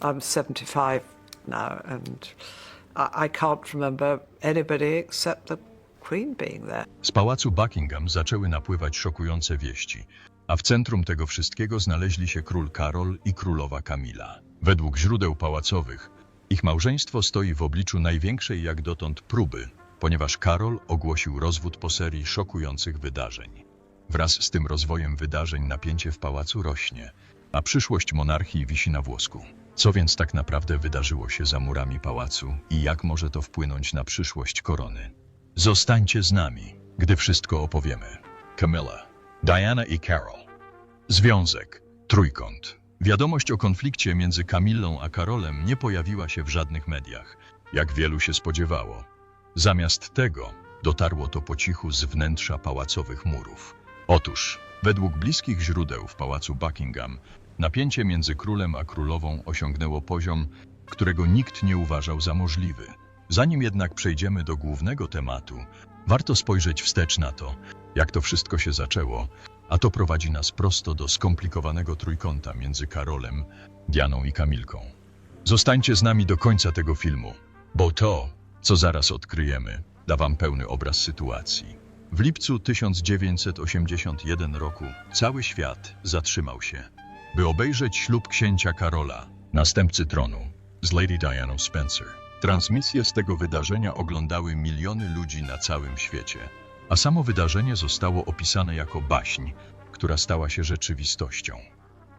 I'm 75 now, and I, I can't remember anybody except the Queen being there. Z pałacu Buckingham zaczęły napływać szokujące wieści, a w centrum tego wszystkiego znaleźli się król Karol i królowa Kamila. Według źródeł pałacowych, ich małżeństwo stoi w obliczu największej jak dotąd próby, ponieważ Karol ogłosił rozwód po serii szokujących wydarzeń. Wraz z tym rozwojem wydarzeń napięcie w pałacu rośnie, a przyszłość monarchii wisi na włosku. Co więc tak naprawdę wydarzyło się za murami pałacu i jak może to wpłynąć na przyszłość korony? Zostańcie z nami, gdy wszystko opowiemy. Camilla, Diana i Carol. Związek, trójkąt. Wiadomość o konflikcie między Kamillą a Karolem nie pojawiła się w żadnych mediach, jak wielu się spodziewało. Zamiast tego dotarło to po cichu z wnętrza pałacowych murów. Otóż, według bliskich źródeł w pałacu Buckingham, napięcie między królem a królową osiągnęło poziom, którego nikt nie uważał za możliwy. Zanim jednak przejdziemy do głównego tematu, warto spojrzeć wstecz na to, jak to wszystko się zaczęło, a to prowadzi nas prosto do skomplikowanego trójkąta między Karolem, Dianą i Kamilką. Zostańcie z nami do końca tego filmu, bo to, co zaraz odkryjemy, da wam pełny obraz sytuacji. W lipcu 1981 roku cały świat zatrzymał się, by obejrzeć ślub księcia Karola, następcy tronu, z Lady Diana Spencer. Transmisje z tego wydarzenia oglądały miliony ludzi na całym świecie, a samo wydarzenie zostało opisane jako baśń, która stała się rzeczywistością.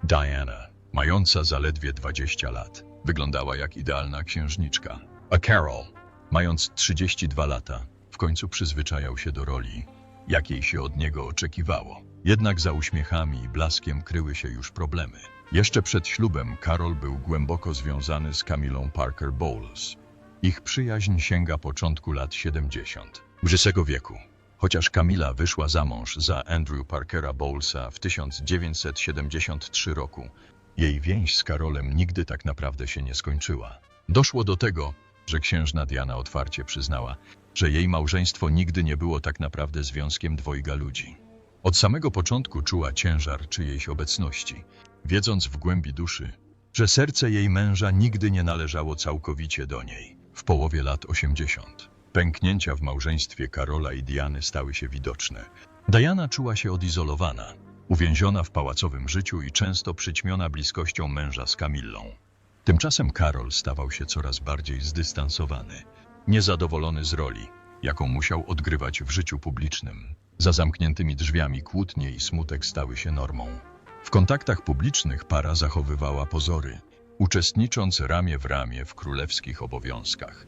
Diana, mająca zaledwie 20 lat, wyglądała jak idealna księżniczka, a Carol, mając 32 lata, w końcu przyzwyczajał się do roli, jakiej się od niego oczekiwało. Jednak za uśmiechami i blaskiem kryły się już problemy. Jeszcze przed ślubem Karol był głęboko związany z Camilą Parker Bowles. Ich przyjaźń sięga początku lat 70. XX wieku. Chociaż Kamila wyszła za mąż za Andrew Parkera Bowlesa w 1973 roku, jej więź z Karolem nigdy tak naprawdę się nie skończyła. Doszło do tego, że księżna Diana otwarcie przyznała, że jej małżeństwo nigdy nie było tak naprawdę związkiem dwojga ludzi. Od samego początku czuła ciężar czyjejś obecności, wiedząc w głębi duszy, że serce jej męża nigdy nie należało całkowicie do niej. W połowie lat 80. Pęknięcia w małżeństwie Karola i Diany stały się widoczne. Diana czuła się odizolowana, uwięziona w pałacowym życiu i często przyćmiona bliskością męża z Kamillą. Tymczasem Karol stawał się coraz bardziej zdystansowany, niezadowolony z roli, jaką musiał odgrywać w życiu publicznym. Za zamkniętymi drzwiami kłótnie i smutek stały się normą. W kontaktach publicznych para zachowywała pozory, uczestnicząc ramię w ramię w królewskich obowiązkach.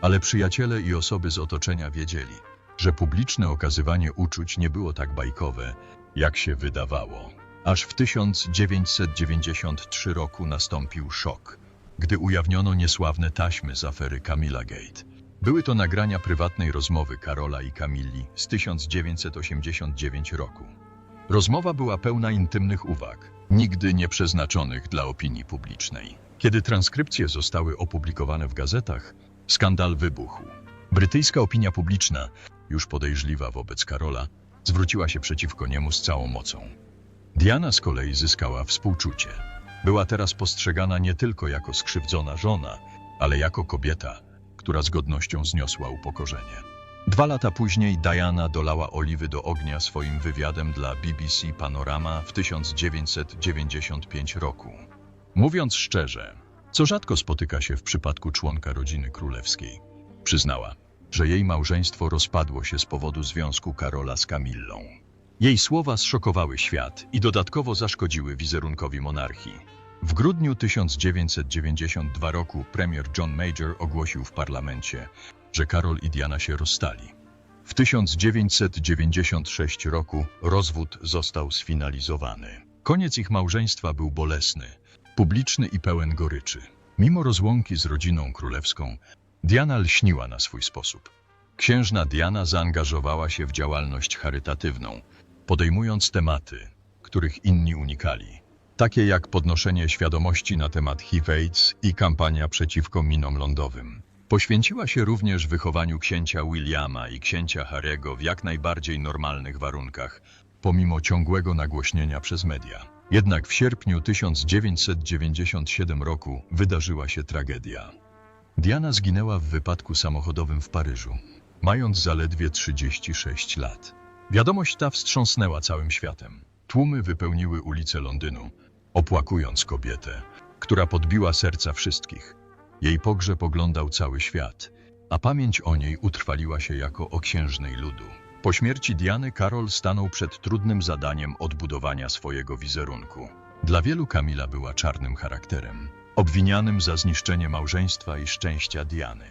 Ale przyjaciele i osoby z otoczenia wiedzieli, że publiczne okazywanie uczuć nie było tak bajkowe, jak się wydawało. Aż w 1993 roku nastąpił szok, gdy ujawniono niesławne taśmy z afery Camilla Gate. Były to nagrania prywatnej rozmowy Karola i Kamilli z 1989 roku. Rozmowa była pełna intymnych uwag, nigdy nie przeznaczonych dla opinii publicznej. Kiedy transkrypcje zostały opublikowane w gazetach, skandal wybuchł. Brytyjska opinia publiczna, już podejrzliwa wobec Karola, zwróciła się przeciwko niemu z całą mocą. Diana z kolei zyskała współczucie. Była teraz postrzegana nie tylko jako skrzywdzona żona, ale jako kobieta, która z godnością zniosła upokorzenie. Dwa lata później Diana dolała oliwy do ognia swoim wywiadem dla BBC Panorama w 1995 roku. Mówiąc szczerze, co rzadko spotyka się w przypadku członka rodziny królewskiej, przyznała, że jej małżeństwo rozpadło się z powodu związku Karola z Kamillą. Jej słowa zszokowały świat i dodatkowo zaszkodziły wizerunkowi monarchii. W grudniu 1992 roku premier John Major ogłosił w parlamencie, że Karol i Diana się rozstali. W 1996 roku rozwód został sfinalizowany. Koniec ich małżeństwa był bolesny, publiczny i pełen goryczy. Mimo rozłąki z rodziną królewską, Diana lśniła na swój sposób. Księżna Diana zaangażowała się w działalność charytatywną, podejmując tematy, których inni unikali, takie jak podnoszenie świadomości na temat HIV-AIDS i kampania przeciwko minom lądowym. Poświęciła się również wychowaniu księcia Williama i księcia Harego w jak najbardziej normalnych warunkach, pomimo ciągłego nagłośnienia przez media. Jednak w sierpniu 1997 roku wydarzyła się tragedia. Diana zginęła w wypadku samochodowym w Paryżu, mając zaledwie 36 lat. Wiadomość ta wstrząsnęła całym światem. Tłumy wypełniły ulice Londynu, opłakując kobietę, która podbiła serca wszystkich. Jej pogrzeb oglądał cały świat, a pamięć o niej utrwaliła się jako o księżnej ludu. Po śmierci Diany Karol stanął przed trudnym zadaniem odbudowania swojego wizerunku. Dla wielu Kamila była czarnym charakterem, obwinianym za zniszczenie małżeństwa i szczęścia Diany.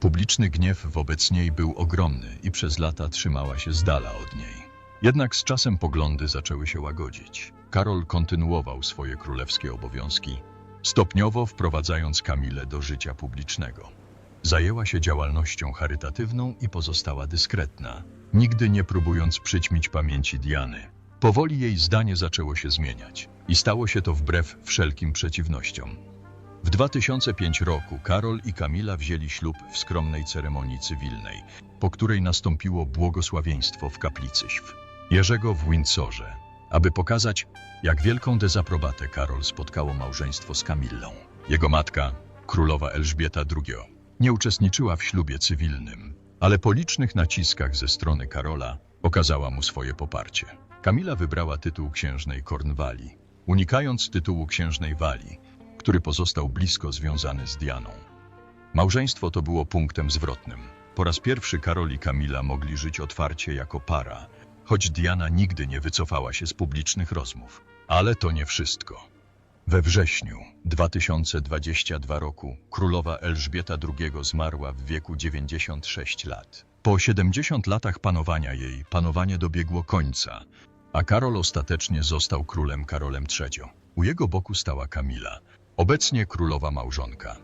Publiczny gniew wobec niej był ogromny i przez lata trzymała się z dala od niej. Jednak z czasem poglądy zaczęły się łagodzić. Karol kontynuował swoje królewskie obowiązki, stopniowo wprowadzając Kamilę do życia publicznego. Zajęła się działalnością charytatywną i pozostała dyskretna, nigdy nie próbując przyćmić pamięci Diany. Powoli jej zdanie zaczęło się zmieniać i stało się to wbrew wszelkim przeciwnościom. W 2005 roku Karol i Kamila wzięli ślub w skromnej ceremonii cywilnej, po której nastąpiło błogosławieństwo w kaplicy Św. Jerzego w Windsorze, aby pokazać, jak wielką dezaprobatę Karol spotkało małżeństwo z Kamillą. Jego matka, królowa Elżbieta II, nie uczestniczyła w ślubie cywilnym, ale po licznych naciskach ze strony Karola okazała mu swoje poparcie. Kamila wybrała tytuł księżnej Kornwalii, unikając tytułu księżnej Walii, który pozostał blisko związany z Dianą. Małżeństwo to było punktem zwrotnym. Po raz pierwszy Karol i Kamila mogli żyć otwarcie jako para, choć Diana nigdy nie wycofała się z publicznych rozmów. Ale to nie wszystko. We wrześniu 2022 roku królowa Elżbieta II zmarła w wieku 96 lat. Po 70 latach panowania jej panowanie dobiegło końca, a Karol ostatecznie został królem Karolem III. U jego boku stała Kamila, obecnie królowa małżonka.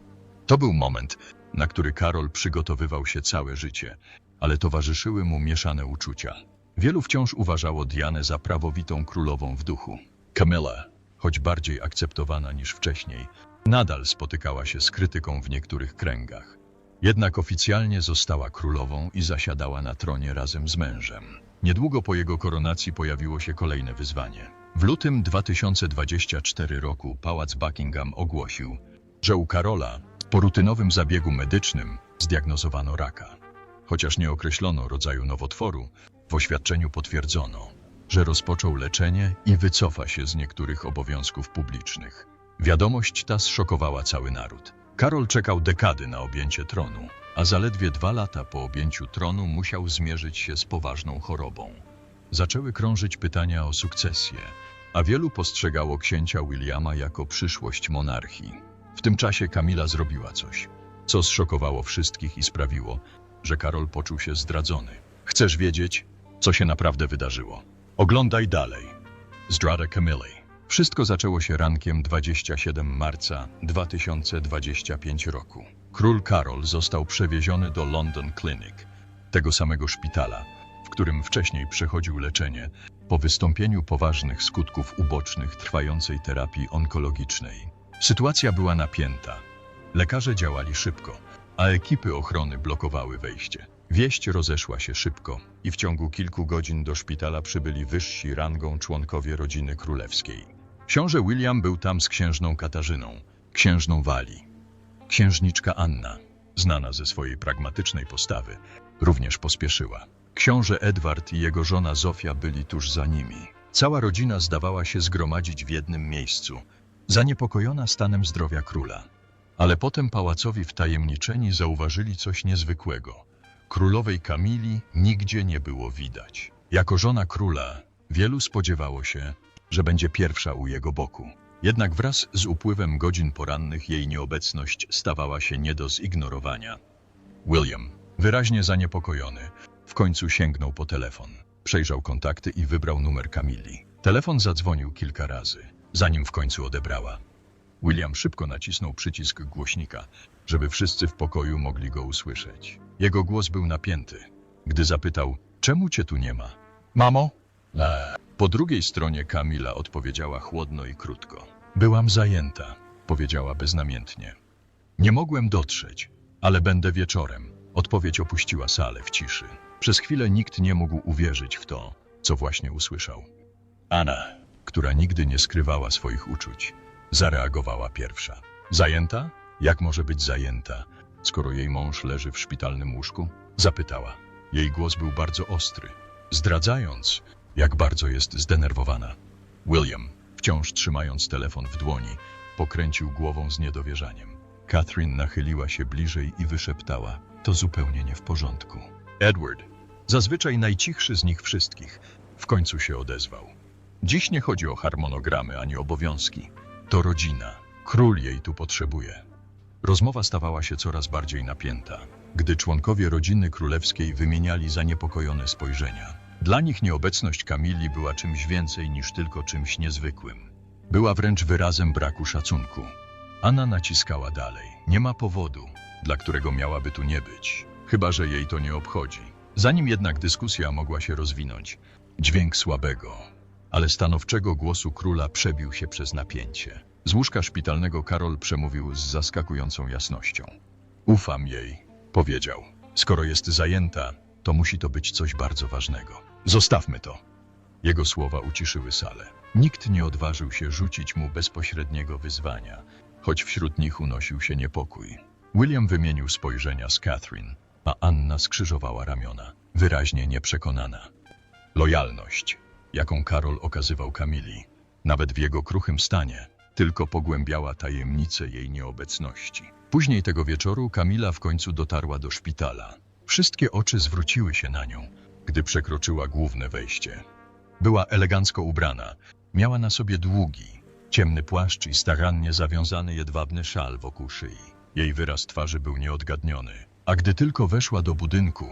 To był moment, na który Karol przygotowywał się całe życie, ale towarzyszyły mu mieszane uczucia. Wielu wciąż uważało Dianę za prawowitą królową w duchu. Camilla, choć bardziej akceptowana niż wcześniej, nadal spotykała się z krytyką w niektórych kręgach. Jednak oficjalnie została królową i zasiadała na tronie razem z mężem. Niedługo po jego koronacji pojawiło się kolejne wyzwanie. W lutym 2024 roku Pałac Buckingham ogłosił, że u Karola po rutynowym zabiegu medycznym zdiagnozowano raka. Chociaż nie określono rodzaju nowotworu, w oświadczeniu potwierdzono, że rozpoczął leczenie i wycofa się z niektórych obowiązków publicznych. Wiadomość ta zszokowała cały naród. Karol czekał dekady na objęcie tronu, a zaledwie dwa lata po objęciu tronu musiał zmierzyć się z poważną chorobą. Zaczęły krążyć pytania o sukcesję, a wielu postrzegało księcia Williama jako przyszłość monarchii. W tym czasie Kamila zrobiła coś, co zszokowało wszystkich i sprawiło, że Karol poczuł się zdradzony. Chcesz wiedzieć, co się naprawdę wydarzyło? Oglądaj dalej. Zdrada Camilli. Wszystko zaczęło się rankiem 27 marca 2025 roku. Król Karol został przewieziony do London Clinic, tego samego szpitala, w którym wcześniej przechodził leczenie po wystąpieniu poważnych skutków ubocznych trwającej terapii onkologicznej. Sytuacja była napięta. Lekarze działali szybko, a ekipy ochrony blokowały wejście. Wieść rozeszła się szybko i w ciągu kilku godzin do szpitala przybyli wyżsi rangą członkowie rodziny królewskiej. Książę William był tam z księżną Katarzyną, księżną Walii. Księżniczka Anna, znana ze swojej pragmatycznej postawy, również pospieszyła. Książę Edward i jego żona Zofia byli tuż za nimi. Cała rodzina zdawała się zgromadzić w jednym miejscu, zaniepokojona stanem zdrowia króla. Ale potem pałacowi wtajemniczeni zauważyli coś niezwykłego. Królowej Kamili nigdzie nie było widać. Jako żona króla, wielu spodziewało się, że będzie pierwsza u jego boku. Jednak wraz z upływem godzin porannych jej nieobecność stawała się nie do zignorowania. William, wyraźnie zaniepokojony, w końcu sięgnął po telefon. Przejrzał kontakty i wybrał numer Kamili. Telefon zadzwonił kilka razy, zanim w końcu odebrała. William szybko nacisnął przycisk głośnika, żeby wszyscy w pokoju mogli go usłyszeć. Jego głos był napięty, gdy zapytał, czemu cię tu nie ma? Mamo? Po drugiej stronie Kamila odpowiedziała chłodno i krótko. Byłam zajęta, powiedziała beznamiętnie. Nie mogłem dotrzeć, ale będę wieczorem. Odpowiedź opuściła salę w ciszy. Przez chwilę nikt nie mógł uwierzyć w to, co właśnie usłyszał. Anna, która nigdy nie skrywała swoich uczuć. Zareagowała pierwsza. Zajęta? Jak może być zajęta, skoro jej mąż leży w szpitalnym łóżku? Zapytała. Jej głos był bardzo ostry, zdradzając, jak bardzo jest zdenerwowana. William, wciąż trzymając telefon w dłoni, pokręcił głową z niedowierzaniem. Catherine nachyliła się bliżej i wyszeptała: To zupełnie nie w porządku. Edward, zazwyczaj najcichszy z nich wszystkich, w końcu się odezwał. Dziś nie chodzi o harmonogramy ani obowiązki. To rodzina. Król jej tu potrzebuje. Rozmowa stawała się coraz bardziej napięta, gdy członkowie rodziny królewskiej wymieniali zaniepokojone spojrzenia. Dla nich nieobecność Kamili była czymś więcej niż tylko czymś niezwykłym. Była wręcz wyrazem braku szacunku. Anna naciskała dalej. Nie ma powodu, dla którego miałaby tu nie być, chyba że jej to nie obchodzi. Zanim jednak dyskusja mogła się rozwinąć, dźwięk słabego, ale stanowczego głosu króla przebił się przez napięcie. Z łóżka szpitalnego Karol przemówił z zaskakującą jasnością. Ufam jej, powiedział. Skoro jest zajęta, to musi to być coś bardzo ważnego. Zostawmy to. Jego słowa uciszyły salę. Nikt nie odważył się rzucić mu bezpośredniego wyzwania, choć wśród nich unosił się niepokój. William wymienił spojrzenia z Catherine, a Anna skrzyżowała ramiona, wyraźnie nieprzekonana. Lojalność, jaką Karol okazywał Kamili, nawet w jego kruchym stanie, tylko pogłębiała tajemnicę jej nieobecności. Później tego wieczoru Kamila w końcu dotarła do szpitala. Wszystkie oczy zwróciły się na nią, gdy przekroczyła główne wejście. Była elegancko ubrana, miała na sobie długi, ciemny płaszcz i starannie zawiązany jedwabny szal wokół szyi. Jej wyraz twarzy był nieodgadniony, a gdy tylko weszła do budynku,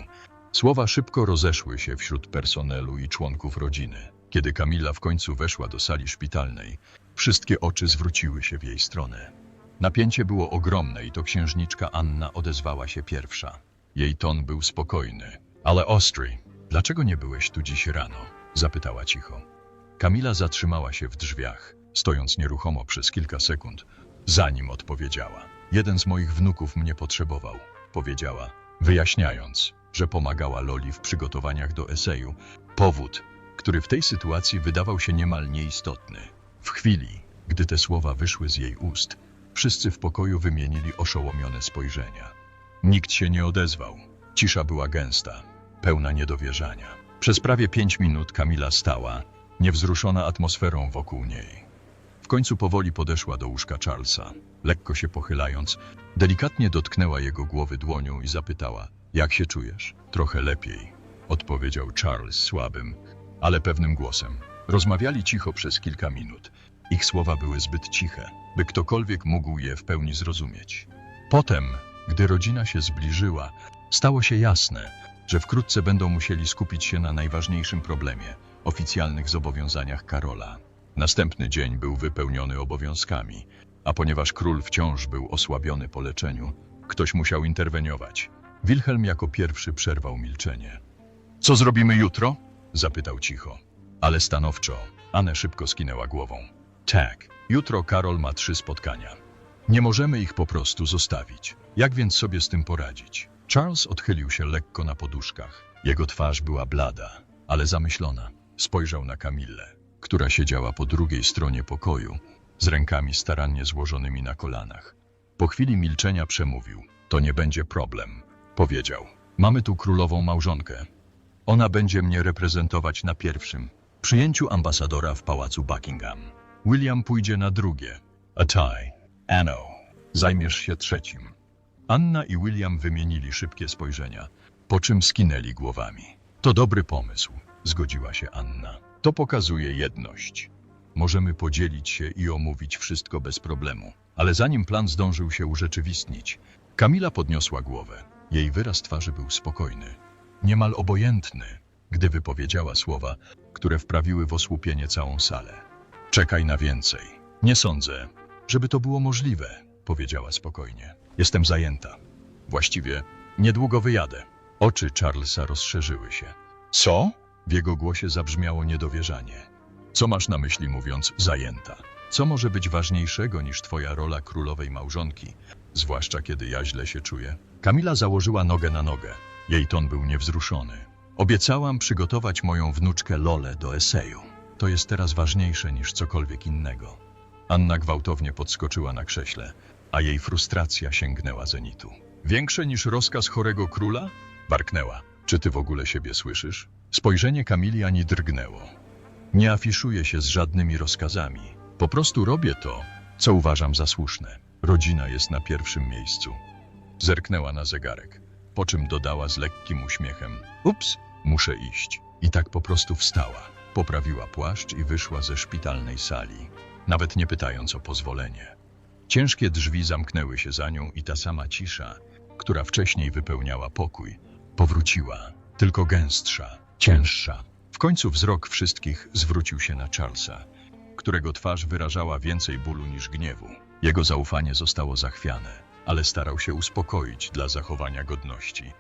słowa szybko rozeszły się wśród personelu i członków rodziny. Kiedy Kamila w końcu weszła do sali szpitalnej, wszystkie oczy zwróciły się w jej stronę. Napięcie było ogromne i to księżniczka Anna odezwała się pierwsza. Jej ton był spokojny, ale ostry. Dlaczego nie byłeś tu dziś rano? zapytała cicho. Kamila zatrzymała się w drzwiach, stojąc nieruchomo przez kilka sekund, zanim odpowiedziała. Jeden z moich wnuków mnie potrzebował, powiedziała, wyjaśniając, że pomagała Loli w przygotowaniach do eseju. Powód, który w tej sytuacji wydawał się niemal nieistotny. W chwili, gdy te słowa wyszły z jej ust, wszyscy w pokoju wymienili oszołomione spojrzenia. Nikt się nie odezwał. Cisza była gęsta, pełna niedowierzania. Przez prawie pięć minut Kamila stała, niewzruszona atmosferą wokół niej. W końcu powoli podeszła do łóżka Charlesa. Lekko się pochylając, delikatnie dotknęła jego głowy dłonią i zapytała: Jak się czujesz? Trochę lepiej, odpowiedział Charles słabym, ale pewnym głosem. Rozmawiali cicho przez kilka minut. Ich słowa były zbyt ciche, by ktokolwiek mógł je w pełni zrozumieć. Potem, gdy rodzina się zbliżyła, stało się jasne, że wkrótce będą musieli skupić się na najważniejszym problemie oficjalnych zobowiązaniach Karola. Następny dzień był wypełniony obowiązkami, a ponieważ król wciąż był osłabiony po leczeniu, ktoś musiał interweniować. Wilhelm jako pierwszy przerwał milczenie. Co zrobimy jutro? Zapytał cicho, ale stanowczo. Anne szybko skinęła głową. Tak, jutro Karol ma trzy spotkania. Nie możemy ich po prostu zostawić. Jak więc sobie z tym poradzić? Charles odchylił się lekko na poduszkach. Jego twarz była blada, ale zamyślona. Spojrzał na Kamillę, która siedziała po drugiej stronie pokoju, z rękami starannie złożonymi na kolanach. Po chwili milczenia przemówił. To nie będzie problem, powiedział. Mamy tu królową małżonkę. Ona będzie mnie reprezentować na pierwszym przyjęciu ambasadora w pałacu Buckingham. William pójdzie na drugie. A ty, Anno, zajmiesz się trzecim. Anna i William wymienili szybkie spojrzenia, po czym skinęli głowami. To dobry pomysł, zgodziła się Anna. To pokazuje jedność. Możemy podzielić się i omówić wszystko bez problemu. Ale zanim plan zdążył się urzeczywistnić, Kamila podniosła głowę. Jej wyraz twarzy był spokojny, niemal obojętny, gdy wypowiedziała słowa, które wprawiły w osłupienie całą salę. Czekaj na więcej. Nie sądzę, żeby to było możliwe, powiedziała spokojnie. Jestem zajęta. Właściwie niedługo wyjadę. Oczy Charlesa rozszerzyły się. Co? W jego głosie zabrzmiało niedowierzanie. Co masz na myśli mówiąc zajęta? Co może być ważniejszego niż twoja rola królowej małżonki, zwłaszcza kiedy ja źle się czuję? Kamila założyła nogę na nogę. Jej ton był niewzruszony. Obiecałam przygotować moją wnuczkę Lolę do eseju. to jest teraz ważniejsze niż cokolwiek innego. Anna gwałtownie podskoczyła na krześle, a jej frustracja sięgnęła zenitu. Większe niż rozkaz chorego króla? Warknęła. Czy ty w ogóle siebie słyszysz? Spojrzenie Kamili ani drgnęło. Nie afiszuję się z żadnymi rozkazami. Po prostu robię to, co uważam za słuszne. Rodzina jest na pierwszym miejscu. Zerknęła na zegarek, po czym dodała z lekkim uśmiechem: Ups, muszę iść. I tak po prostu wstała, poprawiła płaszcz i wyszła ze szpitalnej sali, nawet nie pytając o pozwolenie. Ciężkie drzwi zamknęły się za nią i ta sama cisza, która wcześniej wypełniała pokój, powróciła, tylko gęstsza, cięższa. W końcu wzrok wszystkich zwrócił się na Charlesa, którego twarz wyrażała więcej bólu niż gniewu. Jego zaufanie zostało zachwiane, ale starał się uspokoić dla zachowania godności.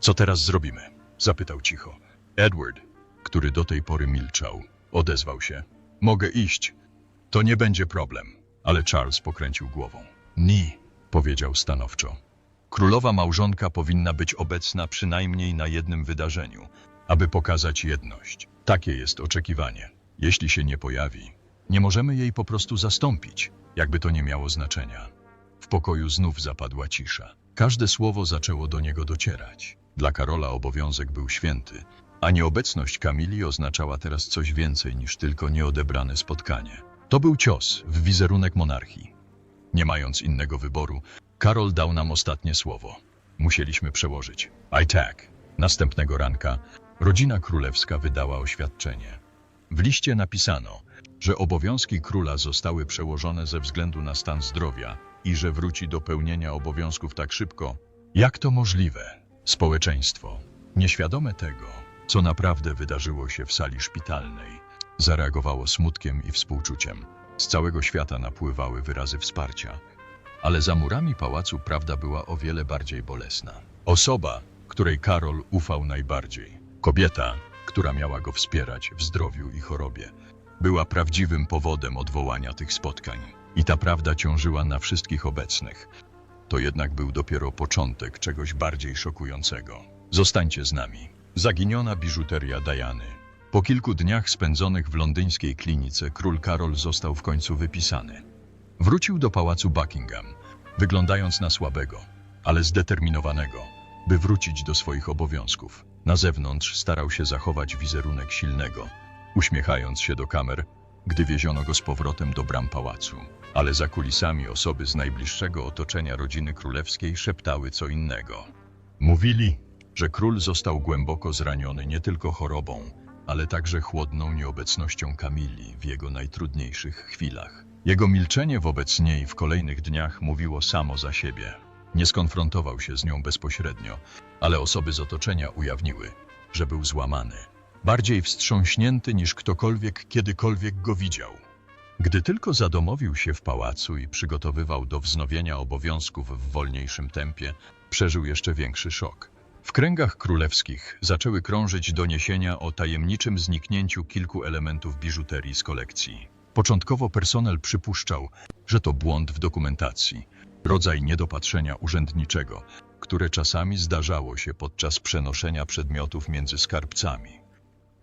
Co teraz zrobimy? zapytał cicho. Edward, który do tej pory milczał, odezwał się. Mogę iść. To nie będzie problem. Ale Charles pokręcił głową. Ni, powiedział stanowczo. Królowa małżonka powinna być obecna przynajmniej na jednym wydarzeniu, aby pokazać jedność. Takie jest oczekiwanie. Jeśli się nie pojawi, nie możemy jej po prostu zastąpić, jakby to nie miało znaczenia. W pokoju znów zapadła cisza. Każde słowo zaczęło do niego docierać. Dla Karola obowiązek był święty, a nieobecność Kamili oznaczała teraz coś więcej niż tylko nieodebrane spotkanie. To był cios w wizerunek monarchii. Nie mając innego wyboru, Karol dał nam ostatnie słowo. Musieliśmy przełożyć. I tak. Następnego ranka rodzina królewska wydała oświadczenie. W liście napisano, że obowiązki króla zostały przełożone ze względu na stan zdrowia i że wróci do pełnienia obowiązków tak szybko. Jak to możliwe? Społeczeństwo, nieświadome tego, co naprawdę wydarzyło się w sali szpitalnej, zareagowało smutkiem i współczuciem. Z całego świata napływały wyrazy wsparcia, ale za murami pałacu prawda była o wiele bardziej bolesna. Osoba, której Karol ufał najbardziej, kobieta, która miała go wspierać w zdrowiu i chorobie, była prawdziwym powodem odwołania tych spotkań. I ta prawda ciążyła na wszystkich obecnych. To jednak był dopiero początek czegoś bardziej szokującego. Zostańcie z nami. Zaginiona biżuteria Diany. Po kilku dniach spędzonych w londyńskiej klinice król Karol został w końcu wypisany. Wrócił do pałacu Buckingham, wyglądając na słabego, ale zdeterminowanego, by wrócić do swoich obowiązków. Na zewnątrz starał się zachować wizerunek silnego, uśmiechając się do kamer, gdy wieziono go z powrotem do bram pałacu. Ale za kulisami osoby z najbliższego otoczenia rodziny królewskiej szeptały co innego. Mówili, że król został głęboko zraniony nie tylko chorobą, ale także chłodną nieobecnością Kamili w jego najtrudniejszych chwilach. Jego milczenie wobec niej w kolejnych dniach mówiło samo za siebie. Nie skonfrontował się z nią bezpośrednio, ale osoby z otoczenia ujawniły, że był złamany. Bardziej wstrząśnięty niż ktokolwiek kiedykolwiek go widział. Gdy tylko zadomowił się w pałacu i przygotowywał do wznowienia obowiązków w wolniejszym tempie, przeżył jeszcze większy szok. W kręgach królewskich zaczęły krążyć doniesienia o tajemniczym zniknięciu kilku elementów biżuterii z kolekcji. Początkowo personel przypuszczał, że to błąd w dokumentacji, rodzaj niedopatrzenia urzędniczego, które czasami zdarzało się podczas przenoszenia przedmiotów między skarbcami.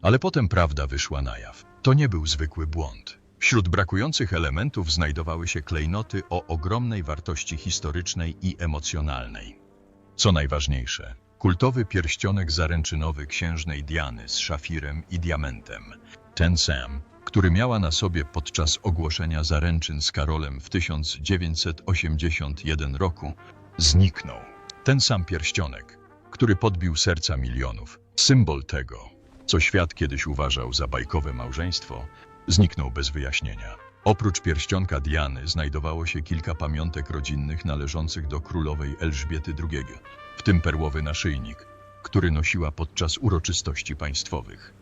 Ale potem prawda wyszła na jaw. To nie był zwykły błąd. Wśród brakujących elementów znajdowały się klejnoty o ogromnej wartości historycznej i emocjonalnej. Co najważniejsze, kultowy pierścionek zaręczynowy księżnej Diany z szafirem i diamentem. Ten sam, który miała na sobie podczas ogłoszenia zaręczyn z Karolem w 1981 roku, zniknął. Ten sam pierścionek, który podbił serca milionów, symbol tego, co świat kiedyś uważał za bajkowe małżeństwo, zniknął bez wyjaśnienia. Oprócz pierścionka Diany znajdowało się kilka pamiątek rodzinnych należących do królowej Elżbiety II, w tym perłowy naszyjnik, który nosiła podczas uroczystości państwowych.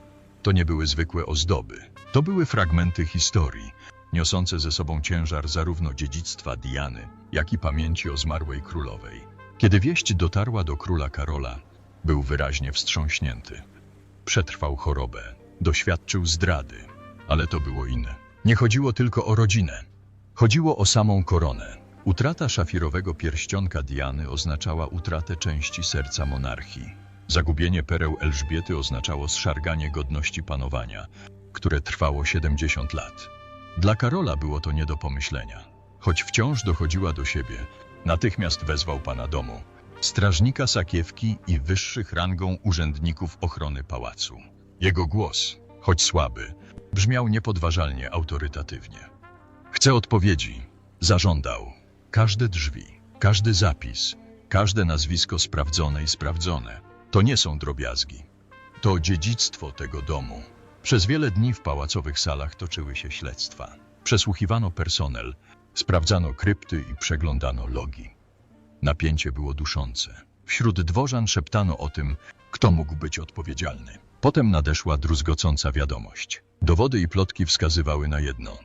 To nie były zwykłe ozdoby, to były fragmenty historii, niosące ze sobą ciężar zarówno dziedzictwa Diany, jak i pamięci o zmarłej królowej. Kiedy wieść dotarła do króla Karola, był wyraźnie wstrząśnięty. Przetrwał chorobę, doświadczył zdrady, ale to było inne. Nie chodziło tylko o rodzinę. Chodziło o samą koronę. Utrata szafirowego pierścionka Diany oznaczała utratę części serca monarchii. Zagubienie pereł Elżbiety oznaczało zszarganie godności panowania, które trwało 70 lat. Dla Karola było to nie do pomyślenia. Choć wciąż dochodziła do siebie, natychmiast wezwał pana domu, strażnika sakiewki i wyższych rangą urzędników ochrony pałacu. Jego głos, choć słaby, brzmiał niepodważalnie autorytatywnie. Chcę odpowiedzi. Zażądał. Każde drzwi, każdy zapis, każde nazwisko sprawdzone i sprawdzone. To nie są drobiazgi. To dziedzictwo tego domu. Przez wiele dni w pałacowych salach toczyły się śledztwa. Przesłuchiwano personel, sprawdzano krypty i przeglądano logi. Napięcie było duszące. Wśród dworzan szeptano o tym, kto mógł być odpowiedzialny. Potem nadeszła druzgocąca wiadomość. Dowody i plotki wskazywały na jedno.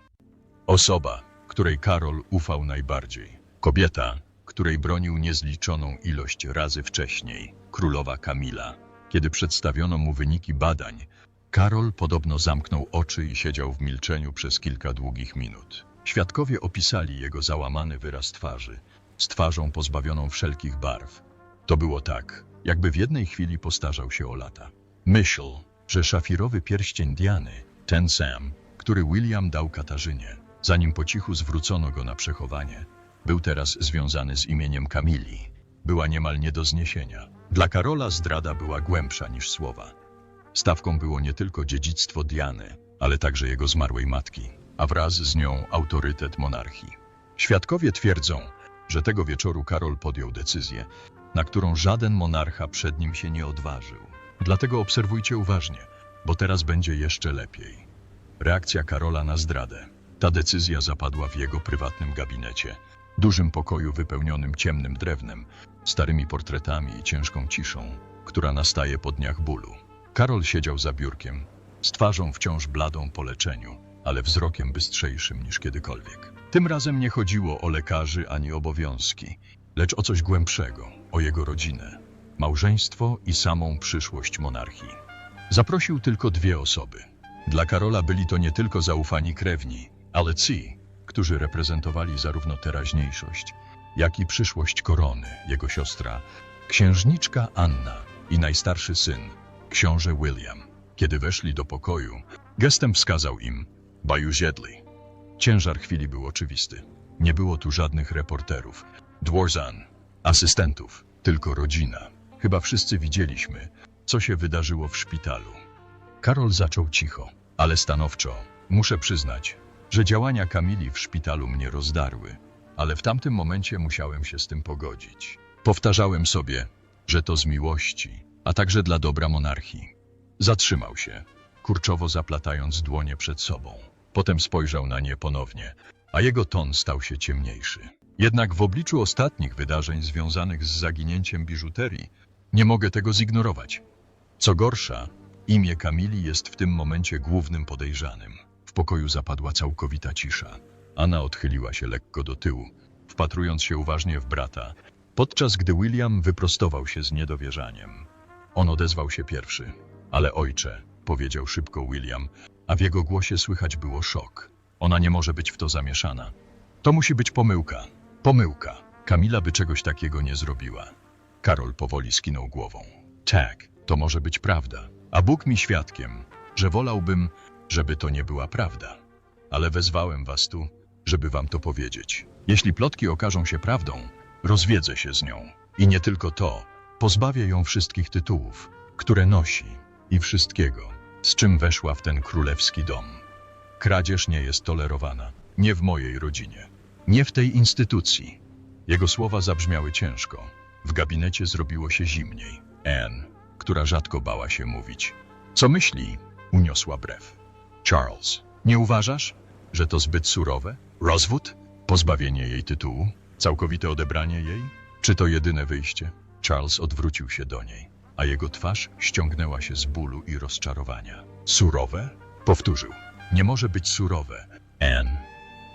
Osoba, której Karol ufał najbardziej. Kobieta, której bronił niezliczoną ilość razy wcześniej. Królowa Kamila. Kiedy przedstawiono mu wyniki badań, Karol podobno zamknął oczy i siedział w milczeniu przez kilka długich minut. Świadkowie opisali jego załamany wyraz twarzy, z twarzą pozbawioną wszelkich barw. To było tak, jakby w jednej chwili postarzał się o lata. Myśl, że szafirowy pierścień Diany, ten sam, który William dał Katarzynie, zanim po cichu zwrócono go na przechowanie, był teraz związany z imieniem Kamili, była niemal nie do zniesienia. Dla Karola zdrada była głębsza niż słowa. Stawką było nie tylko dziedzictwo Diany, ale także jego zmarłej matki, a wraz z nią autorytet monarchii. Świadkowie twierdzą, że tego wieczoru Karol podjął decyzję, na którą żaden monarcha przed nim się nie odważył. Dlatego obserwujcie uważnie, bo teraz będzie jeszcze lepiej. Reakcja Karola na zdradę. Ta decyzja zapadła w jego prywatnym gabinecie, dużym pokoju wypełnionym ciemnym drewnem, starymi portretami i ciężką ciszą, która nastaje po dniach bólu. Karol siedział za biurkiem, z twarzą wciąż bladą po leczeniu, ale wzrokiem bystrzejszym niż kiedykolwiek. Tym razem nie chodziło o lekarzy ani obowiązki, lecz o coś głębszego, o jego rodzinę, małżeństwo i samą przyszłość monarchii. Zaprosił tylko dwie osoby. Dla Karola byli to nie tylko zaufani krewni, ale ci, którzy reprezentowali zarówno teraźniejszość, jak i przyszłość korony, jego siostra, księżniczka Anna i najstarszy syn, książę William. Kiedy weszli do pokoju, gestem wskazał im Baju Ziedli. Ciężar chwili był oczywisty. Nie było tu żadnych reporterów, dworzan, asystentów, tylko rodzina. Chyba wszyscy widzieliśmy, co się wydarzyło w szpitalu. Karol zaczął cicho, ale stanowczo. Muszę przyznać, że działania Kamili w szpitalu mnie rozdarły, ale w tamtym momencie musiałem się z tym pogodzić. Powtarzałem sobie, że to z miłości, a także dla dobra monarchii. Zatrzymał się, kurczowo zaplatając dłonie przed sobą. Potem spojrzał na nie ponownie, a jego ton stał się ciemniejszy. Jednak w obliczu ostatnich wydarzeń związanych z zaginięciem biżuterii, nie mogę tego zignorować. Co gorsza, imię Kamili jest w tym momencie głównym podejrzanym. W pokoju zapadła całkowita cisza. Anna odchyliła się lekko do tyłu, wpatrując się uważnie w brata, podczas gdy William wyprostował się z niedowierzaniem. On odezwał się pierwszy. Ale ojcze, powiedział szybko William, a w jego głosie słychać było szok. Ona nie może być w to zamieszana. To musi być pomyłka. Pomyłka. Kamila by czegoś takiego nie zrobiła. Karol powoli skinął głową. Tak, to może być prawda. A Bóg mi świadkiem, że wolałbym, żeby to nie była prawda. Ale wezwałem was tu, żeby wam to powiedzieć. Jeśli plotki okażą się prawdą, rozwiedzę się z nią. I nie tylko to, pozbawię ją wszystkich tytułów, które nosi i wszystkiego, z czym weszła w ten królewski dom. Kradzież nie jest tolerowana, nie w mojej rodzinie, nie w tej instytucji. Jego słowa zabrzmiały ciężko. W gabinecie zrobiło się zimniej. Anne, która rzadko bała się mówić. Co myśli? Uniosła brew. Charles, nie uważasz, że to zbyt surowe? Rozwód? Pozbawienie jej tytułu? Całkowite odebranie jej? Czy to jedyne wyjście? Charles odwrócił się do niej, a jego twarz ściągnęła się z bólu i rozczarowania. Surowe? Powtórzył. Nie może być surowe. Anne,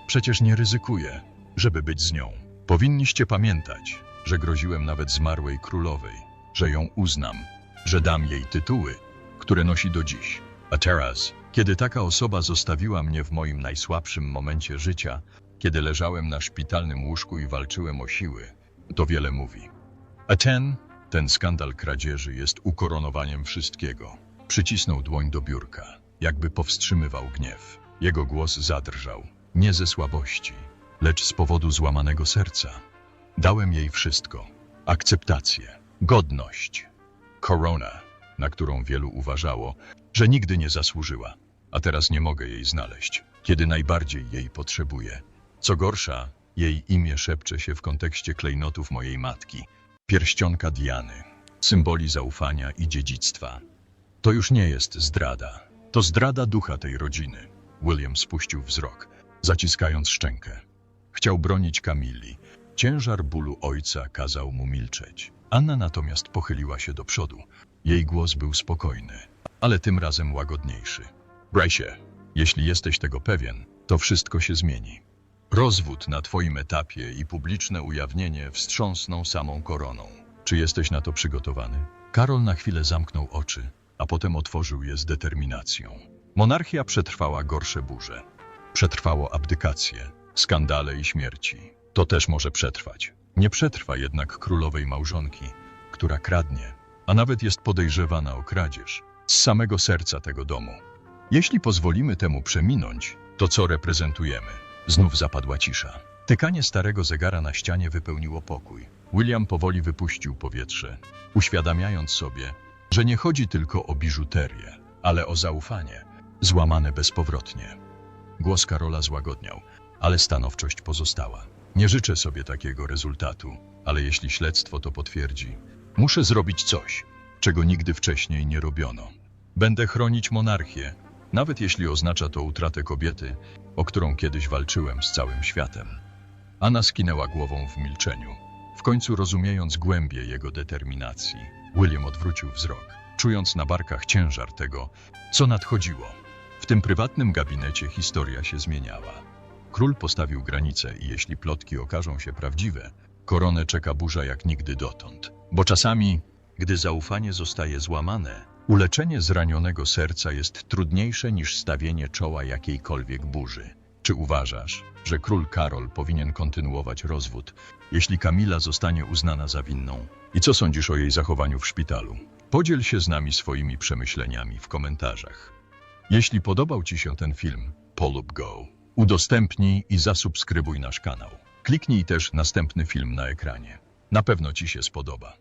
przecież nie ryzykuję, żeby być z nią. Powinniście pamiętać, że groziłem nawet zmarłej królowej, że ją uznam, że dam jej tytuły, które nosi do dziś. A teraz, kiedy taka osoba zostawiła mnie w moim najsłabszym momencie życia, kiedy leżałem na szpitalnym łóżku i walczyłem o siły, to wiele mówi. A ten, ten skandal kradzieży jest ukoronowaniem wszystkiego. Przycisnął dłoń do biurka. jakby powstrzymywał gniew. Jego głos zadrżał, nie ze słabości, lecz z powodu złamanego serca. Dałem jej wszystko: akceptację, godność, koronę, na którą wielu uważało, że nigdy nie zasłużyła, a teraz nie mogę jej znaleźć, kiedy najbardziej jej potrzebuję. Co gorsza, jej imię szepcze się w kontekście klejnotów mojej matki, pierścionka Diany, symboli zaufania i dziedzictwa. To już nie jest zdrada, to zdrada ducha tej rodziny. William spuścił wzrok, zaciskając szczękę. Chciał bronić Kamili. Ciężar bólu ojca kazał mu milczeć. Anna natomiast pochyliła się do przodu. Jej głos był spokojny, ale tym razem łagodniejszy. Bryce, jeśli jesteś tego pewien, to wszystko się zmieni. Rozwód na twoim etapie i publiczne ujawnienie wstrząsną samą koroną. Czy jesteś na to przygotowany? Karol na chwilę zamknął oczy, a potem otworzył je z determinacją. Monarchia przetrwała gorsze burze. Przetrwało abdykację, skandale i śmierci. To też może przetrwać. Nie przetrwa jednak królowej małżonki, która kradnie, a nawet jest podejrzewana o kradzież z samego serca tego domu. Jeśli pozwolimy temu przeminąć, to co reprezentujemy? Znów zapadła cisza. Tykanie starego zegara na ścianie wypełniło pokój. William powoli wypuścił powietrze, uświadamiając sobie, że nie chodzi tylko o biżuterię, ale o zaufanie, złamane bezpowrotnie. Głos Karola złagodniał, ale stanowczość pozostała. Nie życzę sobie takiego rezultatu, ale jeśli śledztwo to potwierdzi, muszę zrobić coś, czego nigdy wcześniej nie robiono. Będę chronić monarchię, nawet jeśli oznacza to utratę kobiety, o którą kiedyś walczyłem z całym światem. Anna skinęła głową w milczeniu, w końcu rozumiejąc głębię jego determinacji. William odwrócił wzrok, czując na barkach ciężar tego, co nadchodziło. W tym prywatnym gabinecie historia się zmieniała. Król postawił granice i jeśli plotki okażą się prawdziwe, koronę czeka burza jak nigdy dotąd. Bo czasami, gdy zaufanie zostaje złamane, uleczenie zranionego serca jest trudniejsze niż stawienie czoła jakiejkolwiek burzy. Czy uważasz, że król Karol powinien kontynuować rozwód, jeśli Kamila zostanie uznana za winną? I co sądzisz o jej zachowaniu w szpitalu? Podziel się z nami swoimi przemyśleniami w komentarzach. Jeśli podobał Ci się ten film, polub go. Udostępnij i zasubskrybuj nasz kanał. Kliknij też następny film na ekranie. Na pewno Ci się spodoba.